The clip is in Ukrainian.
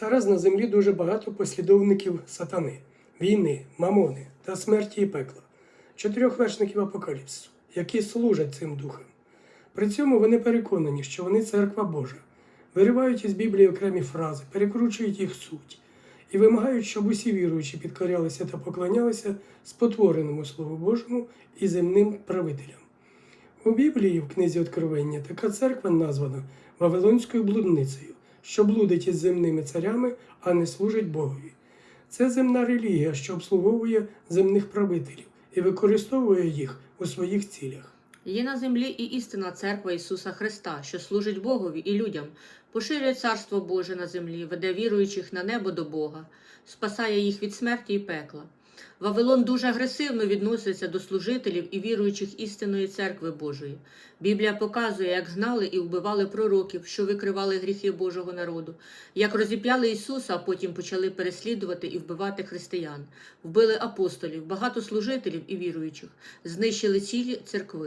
Зараз на землі дуже багато послідовників сатани, війни, мамони та смерті і пекла, чотирьох вершників апокаліпсису, які служать цим духам. При цьому вони переконані, що вони церква Божа, виривають із Біблії окремі фрази, перекручують їх суть і вимагають, щоб усі віруючі підкорялися та поклонялися спотвореному Слову Божому і земним правителям. У Біблії в книзі Откровення така церква названа Вавилонською блудницею, що блудить із земними царями, а не служить Богові. Це земна релігія, що обслуговує земних правителів і використовує їх у своїх цілях. Є на землі і істинна церква Ісуса Христа, що служить Богові і людям, поширює царство Боже на землі, веде віруючих на небо до Бога, спасає їх від смерті і пекла. Вавилон дуже агресивно відноситься до служителів і віруючих істинної церкви Божої. Біблія показує, як гнали і вбивали пророків, що викривали гріхи Божого народу, як розіп'яли Ісуса, а потім почали переслідувати і вбивати християн, вбили апостолів, багато служителів і віруючих, знищили цілі церкви.